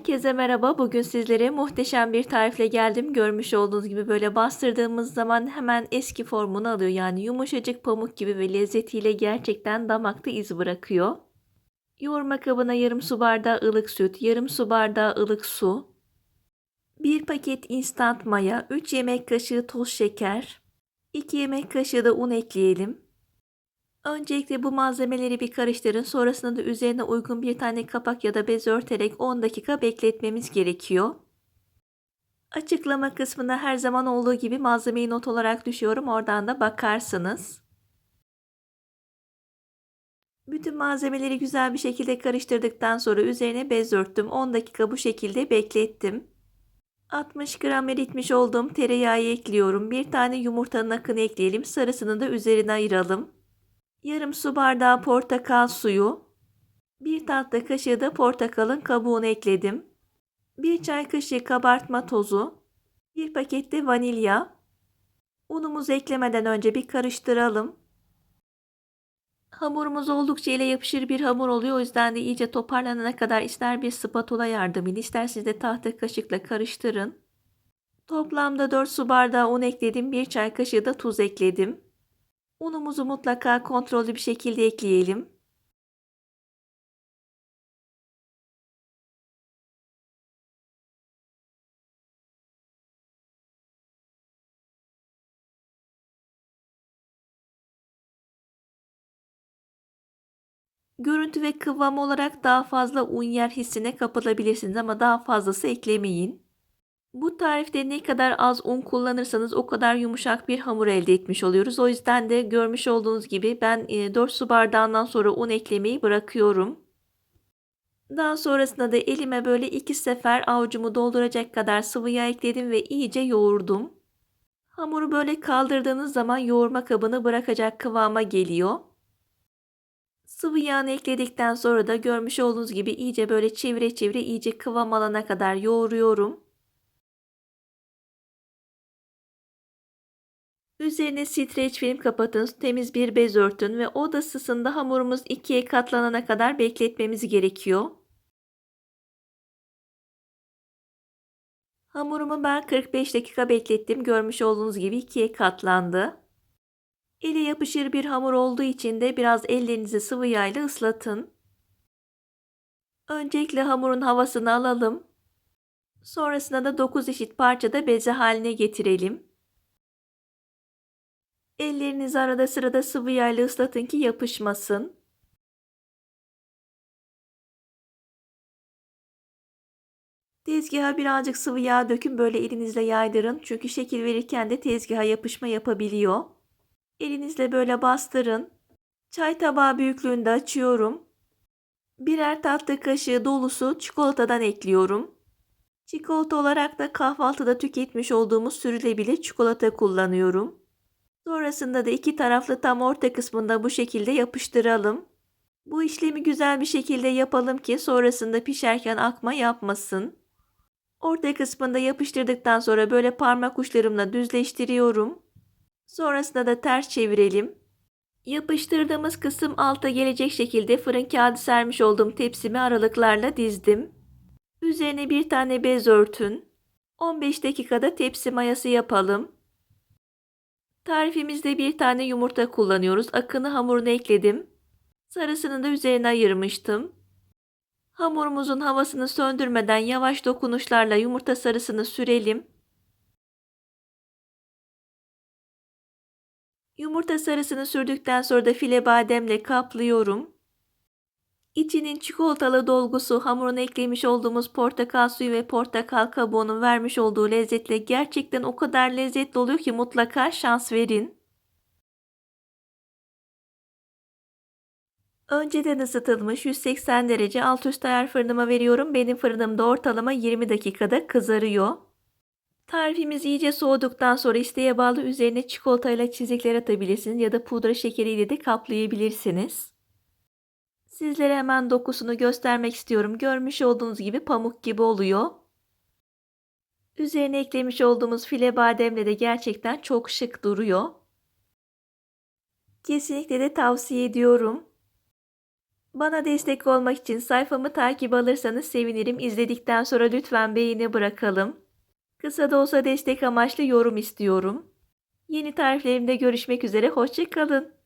Herkese merhaba. Bugün sizlere muhteşem bir tarifle geldim. Görmüş olduğunuz gibi böyle bastırdığımız zaman hemen eski formunu alıyor. Yani yumuşacık pamuk gibi ve lezzetiyle gerçekten damakta iz bırakıyor. Yoğurma kabına yarım su bardağı ılık süt, yarım su bardağı ılık su, 1 paket instant maya, 3 yemek kaşığı toz şeker, 2 yemek kaşığı da un ekleyelim. Öncelikle bu malzemeleri bir karıştırın. Sonrasında da üzerine uygun bir tane kapak ya da bez örterek 10 dakika bekletmemiz gerekiyor. Açıklama kısmında her zaman olduğu gibi malzemeyi not olarak düşüyorum. Oradan da bakarsınız. Bütün malzemeleri güzel bir şekilde karıştırdıktan sonra üzerine bez örttüm. 10 dakika bu şekilde beklettim. 60 gram eritmiş olduğum tereyağı ekliyorum. Bir tane yumurtanın akını ekleyelim. Sarısını da üzerine ayıralım. Yarım su bardağı portakal suyu. Bir tatlı kaşığı da portakalın kabuğunu ekledim. Bir çay kaşığı kabartma tozu. Bir paket de vanilya. Unumuzu eklemeden önce bir karıştıralım. Hamurumuz oldukça ile yapışır bir hamur oluyor. O yüzden de iyice toparlanana kadar ister bir spatula yardımıyla isterseniz de tahta kaşıkla karıştırın. Toplamda 4 su bardağı un ekledim. Bir çay kaşığı da tuz ekledim. Unumuzu mutlaka kontrollü bir şekilde ekleyelim. Görüntü ve kıvam olarak daha fazla un yer hissine kapılabilirsiniz ama daha fazlası eklemeyin. Bu tarifte ne kadar az un kullanırsanız o kadar yumuşak bir hamur elde etmiş oluyoruz. O yüzden de görmüş olduğunuz gibi ben 4 su bardağından sonra un eklemeyi bırakıyorum. Daha sonrasında da elime böyle iki sefer avucumu dolduracak kadar sıvı yağ ekledim ve iyice yoğurdum. Hamuru böyle kaldırdığınız zaman yoğurma kabını bırakacak kıvama geliyor. Sıvı yağını ekledikten sonra da görmüş olduğunuz gibi iyice böyle çevire çevire iyice kıvam alana kadar yoğuruyorum. Üzerine streç film kapatın, temiz bir bez örtün ve oda ısısında hamurumuz ikiye katlanana kadar bekletmemiz gerekiyor. Hamurumu ben 45 dakika beklettim. Görmüş olduğunuz gibi ikiye katlandı. Ele yapışır bir hamur olduğu için de biraz ellerinizi sıvı yağ ile ıslatın. Öncelikle hamurun havasını alalım. Sonrasında da 9 eşit parçada beze haline getirelim. Ellerinizi arada sırada sıvı yağ ile ıslatın ki yapışmasın. Tezgaha birazcık sıvı yağ dökün böyle elinizle yaydırın. Çünkü şekil verirken de tezgaha yapışma yapabiliyor. Elinizle böyle bastırın. Çay tabağı büyüklüğünde açıyorum. Birer tatlı kaşığı dolusu çikolatadan ekliyorum. Çikolata olarak da kahvaltıda tüketmiş olduğumuz sürülebilir çikolata kullanıyorum. Sonrasında da iki taraflı tam orta kısmında bu şekilde yapıştıralım. Bu işlemi güzel bir şekilde yapalım ki sonrasında pişerken akma yapmasın. Orta kısmında yapıştırdıktan sonra böyle parmak uçlarımla düzleştiriyorum. Sonrasında da ters çevirelim. Yapıştırdığımız kısım alta gelecek şekilde fırın kağıdı sermiş olduğum tepsimi aralıklarla dizdim. Üzerine bir tane bez örtün. 15 dakikada tepsi mayası yapalım. Tarifimizde bir tane yumurta kullanıyoruz. Akını hamuruna ekledim. Sarısını da üzerine ayırmıştım. Hamurumuzun havasını söndürmeden yavaş dokunuşlarla yumurta sarısını sürelim. Yumurta sarısını sürdükten sonra da file bademle kaplıyorum. İçinin çikolatalı dolgusu hamuruna eklemiş olduğumuz portakal suyu ve portakal kabuğunun vermiş olduğu lezzetle gerçekten o kadar lezzetli oluyor ki mutlaka şans verin. Önceden ısıtılmış 180 derece alt üst ayar fırınıma veriyorum. Benim fırınımda ortalama 20 dakikada kızarıyor. Tarifimiz iyice soğuduktan sonra isteğe bağlı üzerine çikolatayla çizikler atabilirsiniz ya da pudra şekeriyle de kaplayabilirsiniz. Sizlere hemen dokusunu göstermek istiyorum. Görmüş olduğunuz gibi pamuk gibi oluyor. Üzerine eklemiş olduğumuz file bademle de gerçekten çok şık duruyor. Kesinlikle de tavsiye ediyorum. Bana destek olmak için sayfamı takip alırsanız sevinirim. İzledikten sonra lütfen beğeni bırakalım. Kısa da olsa destek amaçlı yorum istiyorum. Yeni tariflerimde görüşmek üzere. Hoşçakalın.